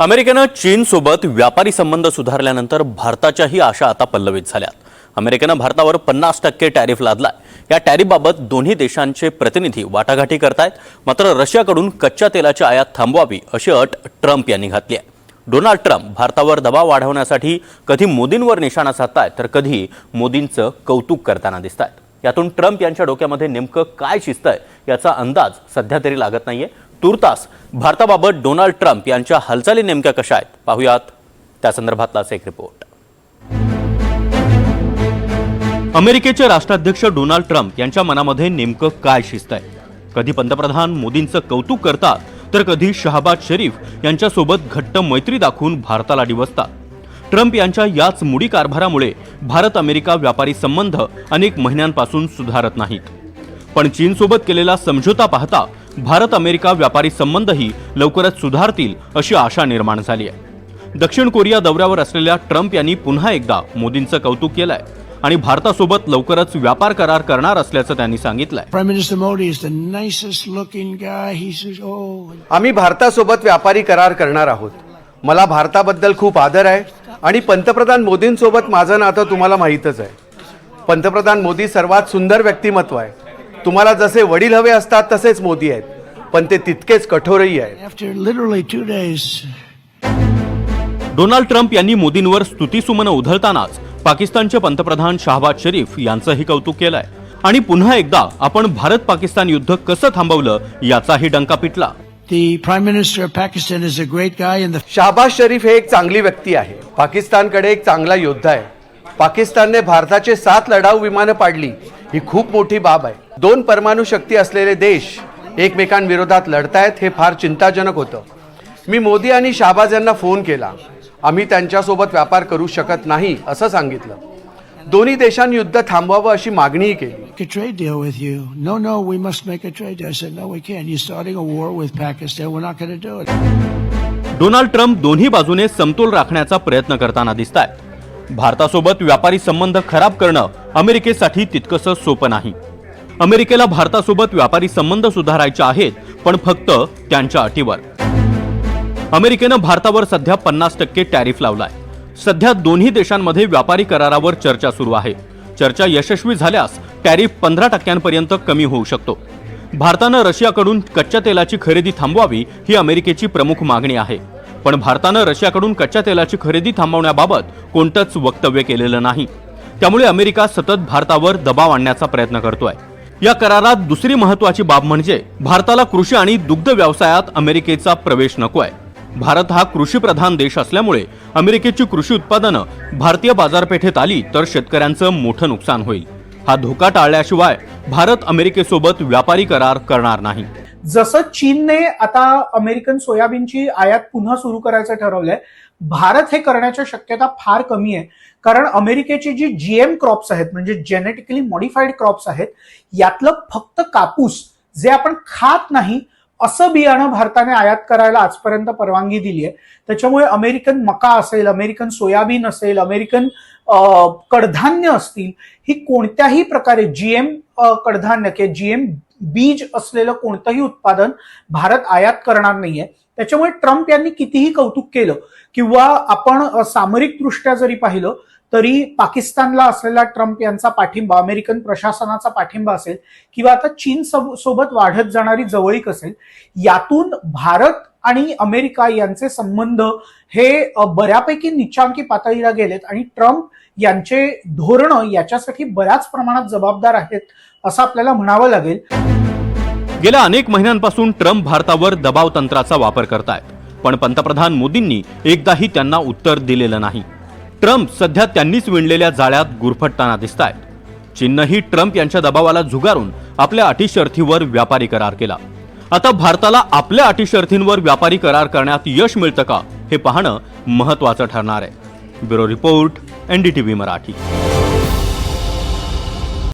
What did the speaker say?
अमेरिकेनं चीनसोबत व्यापारी संबंध सुधारल्यानंतर भारताच्याही आशा आता पल्लवित झाल्यात. अमेरिकेनं भारतावर पन्नास टक्के टॅरिफ लादलाय. या टॅरिफबाबत दोन्ही देशांचे प्रतिनिधी वाटाघाटी करतायत. मात्र रशियाकडून कच्च्या तेलाची आयात थांबवावी अशी अट ट्रम्प यांनी घातली आहे. डोनाल्ड ट्रम्प भारतावर दबाव वाढवण्यासाठी कधी मोदींवर निशाणा साधतायत तर कधी मोदींचं कौतुक करताना दिसत आहेत यातून ट्रम्प यांच्या डोक्यामध्ये नेमकं काय शिजतंय याचा अंदाज सध्या तरी लागत नाहीये. तूर्तास भारताबाबत डोनाल्ड ट्रम्प यांच्या हालचाली नेमक्या कशा आहेत? पाहुयात. त्या संदर्भातलाच एक रिपोर्ट. अमेरिकेचे राष्ट्राध्यक्ष डोनाल्ड ट्रम्प यांच्या मनामध्ये नेमकं काय शिस्त आहे? कधी पंतप्रधान मोदींचं कौतुक करतात तर कधी शहाबाद शरीफ यांच्यासोबत घट्ट मैत्री दाखवून भारताला डिवसतात. ट्रम्प यांच्या याच मुडी कारभारामुळे भारत अमेरिका व्यापारी संबंध अनेक महिन्यांपासून सुधारत नाहीत. पण चीनसोबत केलेला समझोता पाहता भारत अमेरिका व्यापारी संबंधही लवकरच सुधारतील अशी आशा निर्माण झाली आहे. दक्षिण कोरिया दौऱ्यावर असलेल्या ट्रम्प यांनी पुन्हा एकदा मोदींचं कौतुक केलंय आणि भारतासोबत लवकरच व्यापार करार करणार असल्याचं त्यांनी सांगितलंय. Oh, आम्ही भारतासोबत व्यापारी करार करणार आहोत. मला भारताबद्दल खूप आदर आहे आणि पंतप्रधान मोदींसोबत माझं नातं तुम्हाला माहीतच आहे. पंतप्रधान मोदी सर्वात सुंदर व्यक्तिमत्व आहे. तुम्हाला जसे वडील हवे असतात तसेच मोदी आहेत. पण ते तितकेच कठोरही आहेत. After literally two days, Donald Trump यांनी मोदींवर स्तुतीसुमनं उधळतानाच पाकिस्तानचे पंतप्रधान शहबाज शरीफ यांचंही कौतुक केलंय. आणि पुन्हा एकदा आपण भारत पाकिस्तान युद्ध कसं थांबवलं याचाही डंका पिटला. the Prime Minister of Pakistan is a great guy, and the Shahbaz Sharif हे एक चांगली व्यक्ती आहे. पाकिस्तानकडे एक चांगला योद्धा आहे. पाकिस्तानने भारताचे सात लढाऊ विमानं पाडली ही खूप मोठी बाब आहे. दोन परमाणू शक्ती असलेले देश एकमेकांविरोधात लढतायत हे फार चिंताजनक होतं मी मोदी आणि शहाबाज यांना फोन केला आम्ही त्यांच्यासोबत व्यापार करू शकत नाही असं सांगितलं दोन्ही देशांनी युद्ध थांबवावं अशी मागणीही केली trade deal with you. No, no, we must make a trade deal. I said, no, we can't. You're starting a war with Pakistan. We're not going to do it. Donald Trump दोन्ही बाजूने समतोल राखण्याचा प्रयत्न करताना दिसत आहेत भारतासोबत व्यापारी संबंध खराब करणं अमेरिकेसाठी तितकंसं सोपं नाही अमेरिकेला भारतासोबत व्यापारी संबंध सुधारायचे आहेत पण फक्त त्यांच्या अटीवर. अमेरिकेनं भारतावर सध्या पन्नास टक्के टॅरिफ लावलाय. सध्या दोन्ही देशांमध्ये व्यापारी करारावर चर्चा सुरू आहे. चर्चा यशस्वी झाल्यास टॅरिफ पंधरा टक्क्यांपर्यंत कमी होऊ शकतो. भारतानं रशियाकडून कच्च्या तेलाची खरेदी थांबवावी ही अमेरिकेची प्रमुख मागणी आहे. पण भारतानं रशियाकडून कच्च्या तेलाची खरेदी थांबवण्याबाबत कोणतंच वक्तव्य केलेलं नाही. त्यामुळे अमेरिका सतत भारतावर दबाव आणण्याचा प्रयत्न करतोय. या करारात दुसरी महत्वाची बाब म्हणजे भारताला कृषी आणि दुग्ध व्यवसायात अमेरिकेचा प्रवेश नको आहे भारत हा कृषी प्रधान देश असल्यामुळे अमेरिकेची कृषी उत्पादनं भारतीय बाजारपेठेत आली तर शेतकऱ्यांचं मोठं नुकसान होईल. हा धोका टाळल्याशिवाय भारत अमेरिकेसोबत व्यापारी करार करणार नाही. जसं चीनने आता अमेरिकन सोयाबीनची आयात पुन्हा सुरू करायचं ठरवलंय भारत हे करण्याच्या शक्यता फार कमी आहे. कारण अमेरिकेची जी जीएम क्रॉप्स आहेत म्हणजे जेनेटिकली मॉडिफाईड क्रॉप्स आहेत यातलं फक्त कापूस जे आपण खात नाही असं बियाणं भारताने आयात करायला आजपर्यंत परवानगी दिली आहे त्याच्यामुळे अमेरिकन मका असेल अमेरिकन सोयाबीन असेल अमेरिकन कडधान्य असतील ही कोणत्याही प्रकारे जीएम कडधान्य किंवा जीएम बीज असलेलं कोणतंही उत्पादन भारत आयात करणार नाहीये. त्याच्यामुळे ट्रम्प यांनी कितीही कौतुक केलं किंवा आपण सामरिकदृष्ट्या जरी पाहिलं तरी पाकिस्तानला असलेला ट्रम्प यांचा पाठिंबा अमेरिकन प्रशासनाचा पाठिंबा असेल किंवा आता चीन सोबत वाढत जाणारी जवळीक असेल यातून भारत आणि अमेरिका यांचे संबंध हे बऱ्यापैकी निचांकी पातळीला गेलेत आणि ट्रम्प यांचे धोरणं याच्यासाठी बऱ्याच प्रमाणात जबाबदार आहेत असं आपल्याला म्हणावं लागेल. गेल्या अनेक महिन्यांपासून ट्रम्प भारतावर दबाव तंत्राचा वापर करतायत पण पंतप्रधान मोदींनी एकदाही त्यांना उत्तर दिलेलं नाही. ट्रम्प सध्या त्यांनीच विणलेल्या जाळ्यात गुरफटताना दिसत आहेत चीननंही ट्रम्प यांच्या दबावाला झुगारून आपल्या अटीशर्थीवर व्यापारी करार केला. आता भारताला आपल्या अटीशर्थींवर व्यापारी करार करण्यात यश मिळतं का हे पाहणं महत्वाचं ठरणार आहे. Bureau report NDTV Marathi.